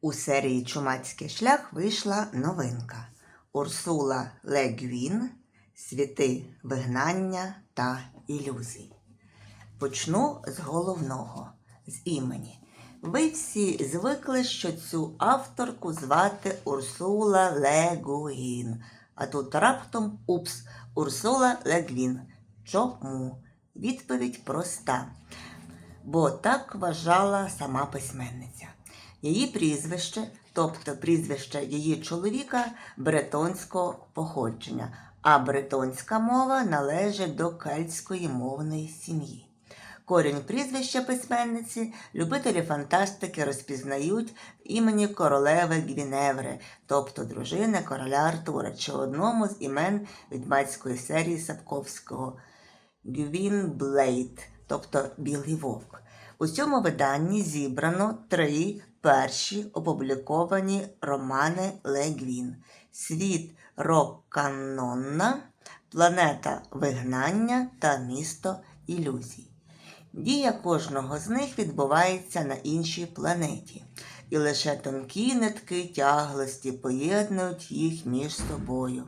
У серії Чумацький шлях вийшла новинка Урсула Легвін Світи вигнання та ілюзій. Почну з головного, з імені. Ви всі звикли, що цю авторку звати Урсула Легуїн. А тут раптом упс, Урсула Легвін. Чому? Відповідь проста. Бо так вважала сама письменниця. Її прізвище, тобто прізвище її чоловіка, бретонського походження, а бретонська мова належить до кельтської мовної сім'ї. Корінь прізвища письменниці любителі фантастики розпізнають імені королеви Гвіневри, тобто дружини короля Артура, чи одному з імен відьмацької серії Сапковського Гвінблейд, тобто Білий Вовк. У цьому виданні зібрано три перші опубліковані романи Легвін: Світ Рокканонна, Планета вигнання та Місто ілюзій. Дія кожного з них відбувається на іншій планеті, і лише тонкі нитки тяглості поєднують їх між собою.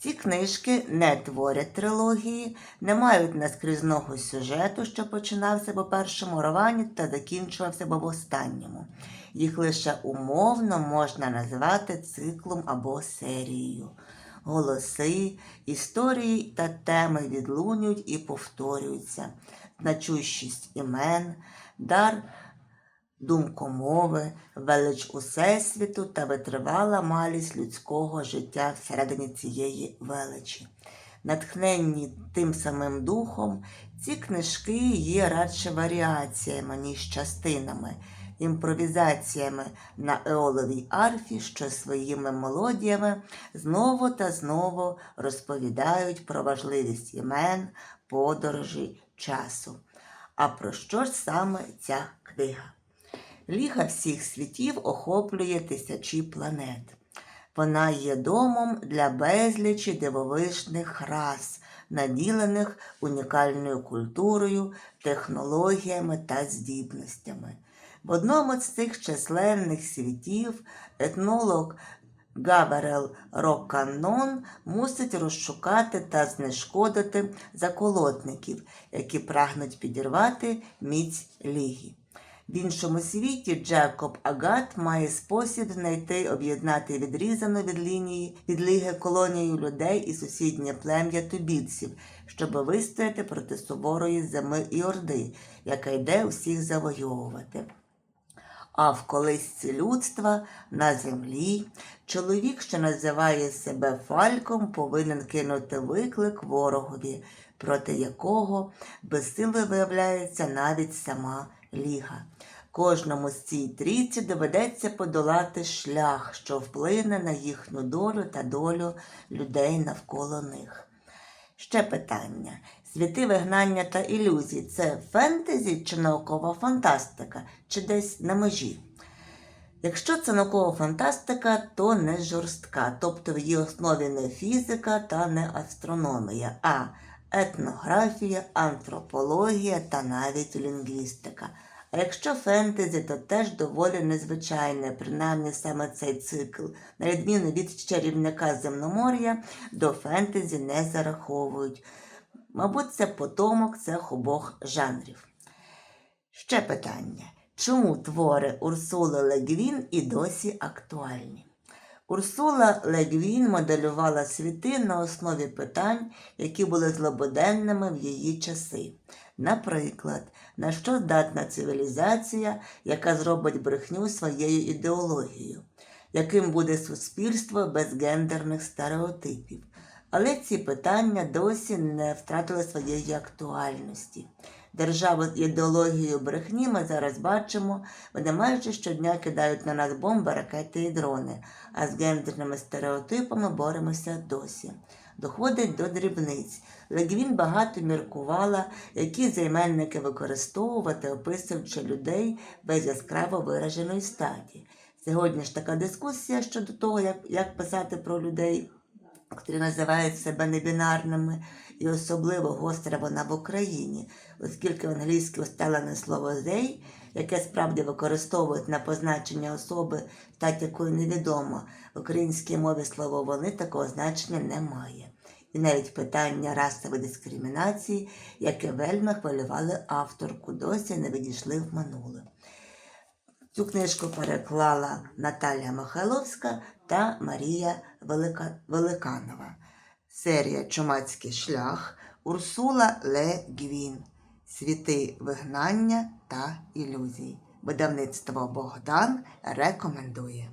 Ці книжки не творять трилогії, не мають наскрізного сюжету, що починався в першому романі та закінчувався в останньому. Їх лише умовно можна назвати циклом або серією. Голоси, історії та теми відлунюють і повторюються, значущість імен, дар думкомови, велич усесвіту та витривала малість людського життя всередині цієї величі. Натхненні тим самим духом, ці книжки є радше варіаціями, ніж частинами, імпровізаціями на еоловій арфі, що своїми мелодіями знову та знову розповідають про важливість імен, подорожей, часу. А про що ж саме ця книга? Ліга всіх світів охоплює тисячі планет. Вона є домом для безлічі дивовижних рас, наділених унікальною культурою, технологіями та здібностями. В одному з цих численних світів етнолог Гаверел Рокканон мусить розшукати та знешкодити заколотників, які прагнуть підірвати міць ліги. В іншому світі Джекоб Агат має спосіб знайти об'єднати відрізану від лінії від колонію людей і сусіднє плем'я тубільців, щоб вистояти проти суворої зими і орди, яка йде усіх завойовувати. А в колисці людства на землі чоловік, що називає себе Фальком, повинен кинути виклик ворогові, проти якого безсилою виявляється навіть сама ліга. Кожному з цій трійці доведеться подолати шлях, що вплине на їхню долю та долю людей навколо них. Ще питання: світи вигнання та ілюзій це фентезі чи наукова фантастика, чи десь на межі? Якщо це наукова фантастика, то не жорстка, тобто в її основі не фізика та не астрономія, а етнографія, антропологія та навіть лінгвістика. А якщо фентезі, то теж доволі незвичайне, принаймні саме цей цикл. На відміну від чарівника земномор'я, до фентезі не зараховують. Мабуть, це потомок цих обох жанрів. Ще питання. Чому твори Урсули Легвін і досі актуальні? Урсула Легвін моделювала світи на основі питань, які були злободенними в її часи. Наприклад, на що здатна цивілізація, яка зробить брехню своєю ідеологією, яким буде суспільство без гендерних стереотипів. Але ці питання досі не втратили своєї актуальності. Державу з ідеологією брехні ми зараз бачимо, вони майже щодня кидають на нас бомби, ракети і дрони, а з гендерними стереотипами боремося досі. Доходить до дрібниць. Легвін багато міркувала, які займенники використовувати, описуючи людей без яскраво вираженої статі. Сьогодні ж така дискусія щодо того, як, як писати про людей котрі називають себе небінарними, і особливо гостра вона в Україні, оскільки в англійській усталене слово «they», яке справді використовують на позначення особи, стать якої невідомо, в українській мові слово вони такого значення не має. І навіть питання расової дискримінації, яке вельми хвилювали авторку, досі не відійшли в минуле. Цю книжку переклала Наталія Михайловська та Марія Велика... Великанова. Серія Чумацький шлях Урсула Ле Гвін. Світи вигнання та ілюзій. Видавництво Богдан рекомендує.